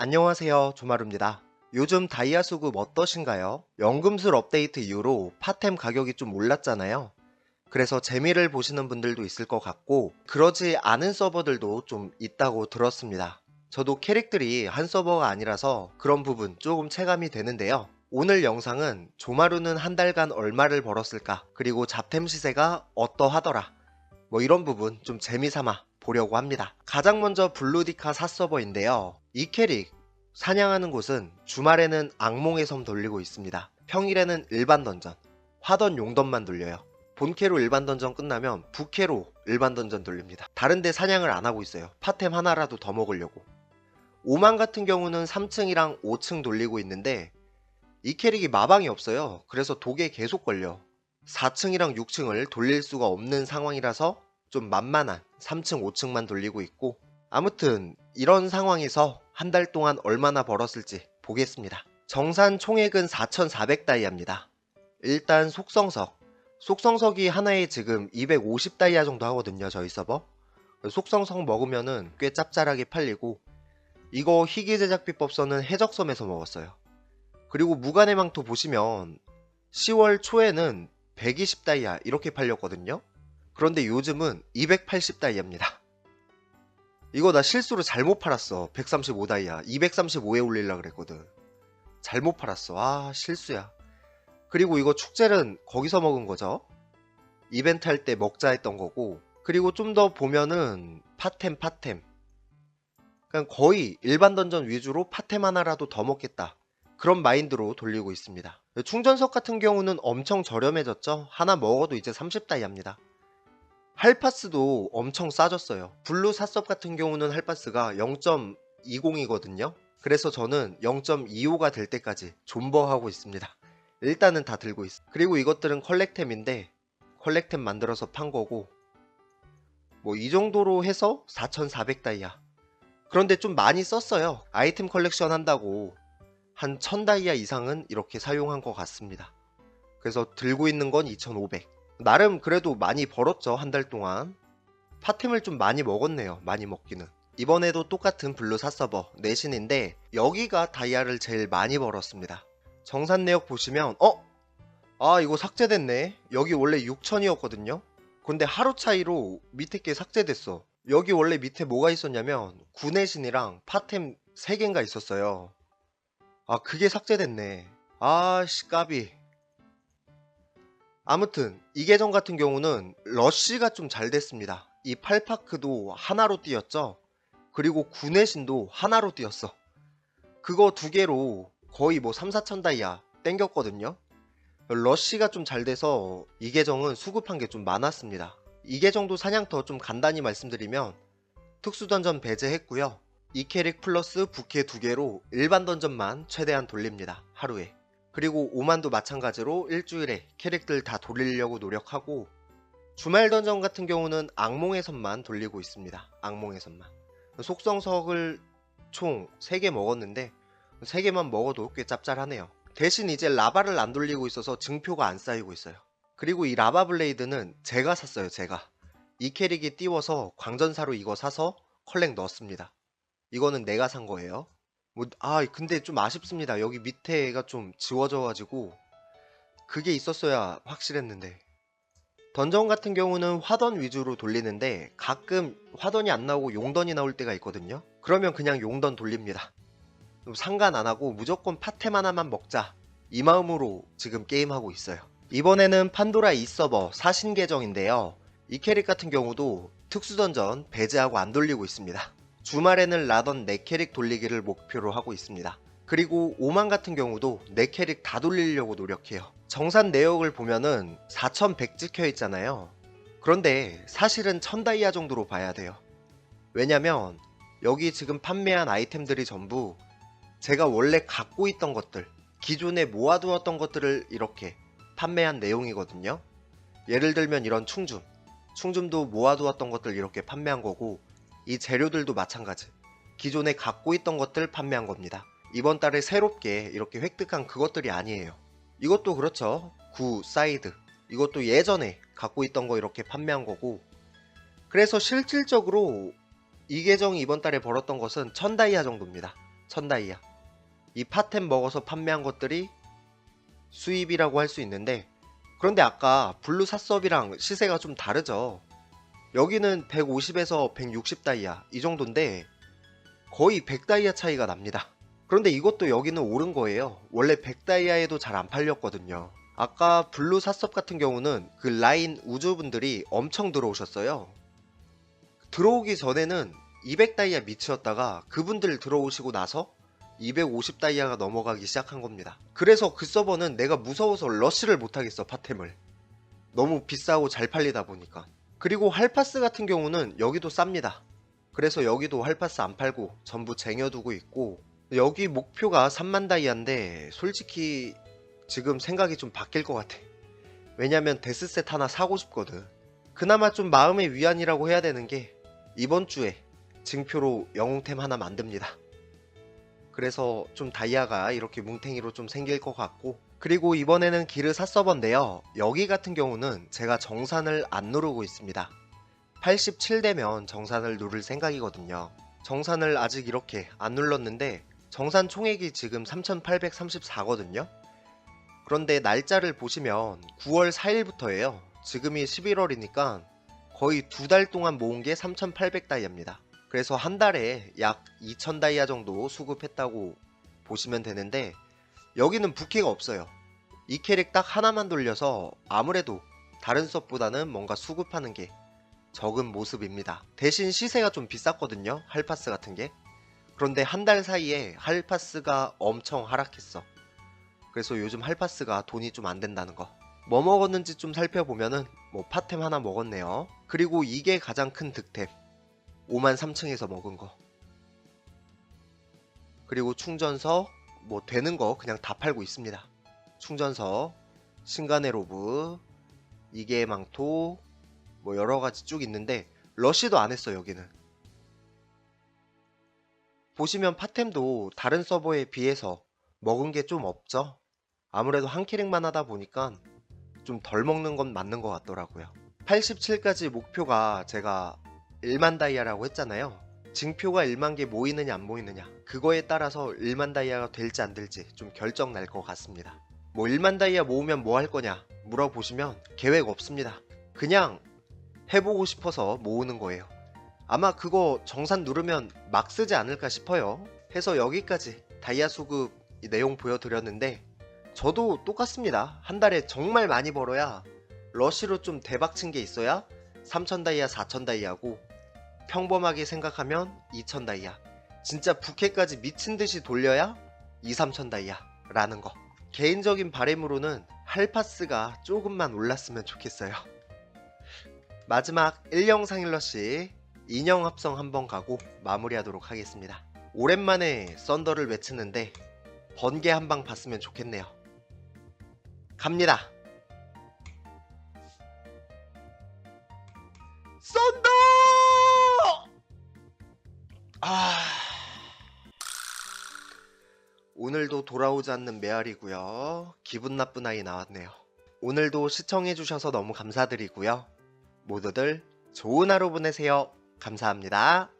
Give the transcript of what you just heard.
안녕하세요 조마루입니다. 요즘 다이아 수급 어떠신가요? 연금술 업데이트 이후로 파템 가격이 좀 올랐잖아요. 그래서 재미를 보시는 분들도 있을 것 같고 그러지 않은 서버들도 좀 있다고 들었습니다. 저도 캐릭들이 한 서버가 아니라서 그런 부분 조금 체감이 되는데요. 오늘 영상은 조마루는 한 달간 얼마를 벌었을까 그리고 잡템 시세가 어떠하더라 뭐 이런 부분 좀 재미삼아 보려고 합니다. 가장 먼저 블루디카 4서버인데요. 이 캐릭 사냥하는 곳은 주말에는 악몽의 섬 돌리고 있습니다. 평일에는 일반 던전, 화던 용던만 돌려요. 본캐로 일반 던전 끝나면 부캐로 일반 던전 돌립니다. 다른데 사냥을 안 하고 있어요. 파템 하나라도 더 먹으려고. 5만 같은 경우는 3층이랑 5층 돌리고 있는데 이 캐릭이 마방이 없어요. 그래서 독에 계속 걸려. 4층이랑 6층을 돌릴 수가 없는 상황이라서 좀 만만한 3층, 5층만 돌리고 있고 아무튼 이런 상황에서 한 달 동안 얼마나 벌었을지 보겠습니다. 정산 총액은 4,400다이아입니다. 일단 속성석. 속성석이 하나에 지금 250다이아 정도 하거든요, 저희 서버. 속성석 먹으면은 꽤 짭짤하게 팔리고 이거 희귀 제작 비법서는 해적섬에서 먹었어요. 그리고 무간의 망토 보시면 10월 초에는 120다이아 이렇게 팔렸거든요. 그런데 요즘은 280다이아입니다. 이거 나 실수로 잘못 팔았어. 135다이아. 235에 올리려 그랬거든. 잘못 팔았어. 아, 실수야. 그리고 이거 축제는 거기서 먹은 거죠. 이벤트 할 때 먹자 했던 거고. 그리고 좀 더 보면은 파템 파템. 그냥 거의 일반 던전 위주로 파템 하나라도 더 먹겠다. 그런 마인드로 돌리고 있습니다. 충전석 같은 경우는 엄청 저렴해졌죠. 하나 먹어도 이제 30다이아입니다. 할파스도 엄청 싸졌어요. 블루 사섭 같은 경우는 할파스가 0.20이거든요. 그래서 저는 0.25가 될 때까지 존버하고 있습니다. 일단은 다 들고 있어. 그리고 이것들은 컬렉템인데 컬렉템 만들어서 판 거고 뭐 이 정도로 해서 4,400 다이아. 그런데 좀 많이 썼어요. 아이템 컬렉션 한다고 한 1000 다이아 이상은 이렇게 사용한 것 같습니다. 그래서 들고 있는 건 2,500. 나름 그래도 많이 벌었죠 한 달 동안. 파템을 좀 많이 먹었네요 많이 먹기는. 이번에도 똑같은 블루 사서버 내신인데 여기가 다이아를 제일 많이 벌었습니다. 정산 내역 보시면 어? 아 이거 삭제됐네. 여기 원래 6천이었거든요? 근데 하루 차이로 밑에 게 삭제됐어. 여기 원래 밑에 뭐가 있었냐면 구내신이랑 파템 3개인가 있었어요. 아 그게 삭제됐네. 아씨 까비 아무튼 이 계정 같은 경우는 러쉬가 좀 잘 됐습니다. 이 팔파크도 하나로 뛰었죠. 그리고 구내신도 하나로 뛰었어. 그거 두 개로 거의 뭐 3, 4천 다이아 땡겼거든요. 러쉬가 좀 잘 돼서 이 계정은 수급한 게 좀 많았습니다. 이 계정도 사냥터 좀 간단히 말씀드리면 특수던전 배제했고요. 이 캐릭 플러스 부캐 두 개로 일반 던전만 최대한 돌립니다. 하루에. 그리고 오만도 마찬가지로 일주일에 캐릭들 다 돌리려고 노력하고 주말 던전 같은 경우는 악몽의 선만 돌리고 있습니다. 악몽의 선만. 속성석을 총 3개 먹었는데 3개만 먹어도 꽤 짭짤하네요. 대신 이제 라바를 안 돌리고 있어서 증표가 안 쌓이고 있어요. 그리고 이 라바 블레이드는 제가 샀어요. 제가. 이 캐릭이 띄워서 광전사로 이거 사서 컬렉 넣었습니다. 이거는 내가 산 거예요. 뭐, 아, 근데 좀 아쉽습니다. 여기 밑에가 좀 지워져가지고 그게 있었어야 확실했는데. 던전 같은 경우는 화던 위주로 돌리는데 가끔 화던이 안 나오고 용던이 나올 때가 있거든요. 그러면 그냥 용던 돌립니다. 상관 안 하고 무조건 파템 하나만 먹자. 이 마음으로 지금 게임하고 있어요. 이번에는 판도라 2서버 사신 계정인데요. 이 캐릭 같은 경우도 특수 던전 배제하고 안 돌리고 있습니다. 주말에는 라던 4캐릭 돌리기를 목표로 하고 있습니다. 그리고 5만 같은 경우도 4캐릭 다 돌리려고 노력해요. 정산 내역을 보면은 4100 찍혀 있잖아요. 그런데 사실은 1000다이아 정도로 봐야 돼요. 왜냐면 여기 지금 판매한 아이템들이 전부 제가 원래 갖고 있던 것들, 기존에 모아두었던 것들을 이렇게 판매한 내용이거든요. 예를 들면 이런 충줌, 충줌도 모아두었던 것들 이렇게 판매한 거고 이 재료들도 마찬가지. 기존에 갖고 있던 것들 판매한 겁니다. 이번 달에 새롭게 이렇게 획득한 그것들이 아니에요. 이것도 그렇죠. 구, 사이드. 이것도 예전에 갖고 있던 거 이렇게 판매한 거고. 그래서 실질적으로 이 계정이 이번 달에 벌었던 것은 1000다이아 정도입니다. 천다이아. 이 파템 먹어서 판매한 것들이 수입이라고 할 수 있는데 그런데 아까 블루 사섭이랑 시세가 좀 다르죠. 여기는 150에서 160 다이아 이 정도인데 거의 100 다이아 차이가 납니다. 그런데 이것도 여기는 오른 거예요. 원래 100 다이아에도 잘 안 팔렸거든요. 아까 블루 사섭 같은 경우는 그 라인 우주분들이 엄청 들어오셨어요. 들어오기 전에는 200 다이아 미치였다가 그분들 들어오시고 나서 250 다이아가 넘어가기 시작한 겁니다. 그래서 그 서버는 내가 무서워서 러쉬를 못하겠어 파템을. 너무 비싸고 잘 팔리다 보니까. 그리고 할파스 같은 경우는 여기도 쌉니다. 그래서 여기도 할파스 안 팔고 전부 쟁여두고 있고 여기 목표가 3만 다이아인데 솔직히 지금 생각이 좀 바뀔 것 같아. 왜냐면 데스셋 하나 사고 싶거든. 그나마 좀 마음의 위안이라고 해야 되는 게 이번 주에 증표로 영웅템 하나 만듭니다. 그래서 좀 다이아가 이렇게 뭉탱이로 좀 생길 것 같고 그리고 이번에는 기르 샀서번데요. 여기 같은 경우는 제가 정산을 안 누르고 있습니다. 87되면 정산을 누를 생각이거든요. 정산을 아직 이렇게 안 눌렀는데 정산 총액이 지금 3834거든요. 그런데 날짜를 보시면 9월 4일부터예요. 지금이 11월이니까 거의 두 달 동안 모은 게 3800다이아입니다. 그래서 한 달에 약 2,000 다이아 정도 수급했다고 보시면 되는데 여기는 부캐가 없어요. 이 캐릭 딱 하나만 돌려서 아무래도 다른 수업보다는 뭔가 수급하는 게 적은 모습입니다. 대신 시세가 좀 비쌌거든요. 할파스 같은 게. 그런데 한 달 사이에 할파스가 엄청 하락했어. 그래서 요즘 할파스가 돈이 좀 안 된다는 거. 뭐 먹었는지 좀 살펴보면은 뭐 파템 하나 먹었네요. 그리고 이게 가장 큰 득템. 5만 3층에서 먹은 거. 그리고 충전서 뭐 되는 거 그냥 다 팔고 있습니다. 충전서, 신간의 로브, 이계 망토 뭐 여러 가지 쭉 있는데 러쉬도 안 했어 여기는. 보시면 파템도 다른 서버에 비해서 먹은 게 좀 없죠. 아무래도 한 캐릭만 하다 보니까 좀 덜 먹는 건 맞는 것 같더라고요. 87까지 목표가 제가 1만 다이아라고 했잖아요. 징표가 1만 개 모이느냐 안 모이느냐 그거에 따라서 1만 다이아가 될지 안 될지 좀 결정 날 것 같습니다. 뭐 1만 다이아 모으면 뭐 할 거냐 물어보시면 계획 없습니다. 그냥 해보고 싶어서 모으는 거예요. 아마 그거 정산 누르면 막 쓰지 않을까 싶어요. 해서 여기까지 다이아 수급 이 내용 보여드렸는데 저도 똑같습니다. 한 달에 정말 많이 벌어야 러시로 좀 대박 친 게 있어야 3천 다이아 4천 다이아고 평범하게 생각하면 2천 다이아. 진짜 부캐까지 미친 듯이 돌려야 2, 3천 다이아 라는 거. 개인적인 바램으로는 할파스가 조금만 올랐으면 좋겠어요. 마지막 1영상 일러시 인형 합성 한번 가고 마무리하도록 하겠습니다. 오랜만에 썬더를 외치는데 번개 한 방 봤으면 좋겠네요. 갑니다. 썬 아. 오늘도 돌아오지 않는 메아리고요. 기분 나쁜 아이 나왔네요. 오늘도 시청해주셔서 너무 감사드리고요. 모두들 좋은 하루 보내세요. 감사합니다.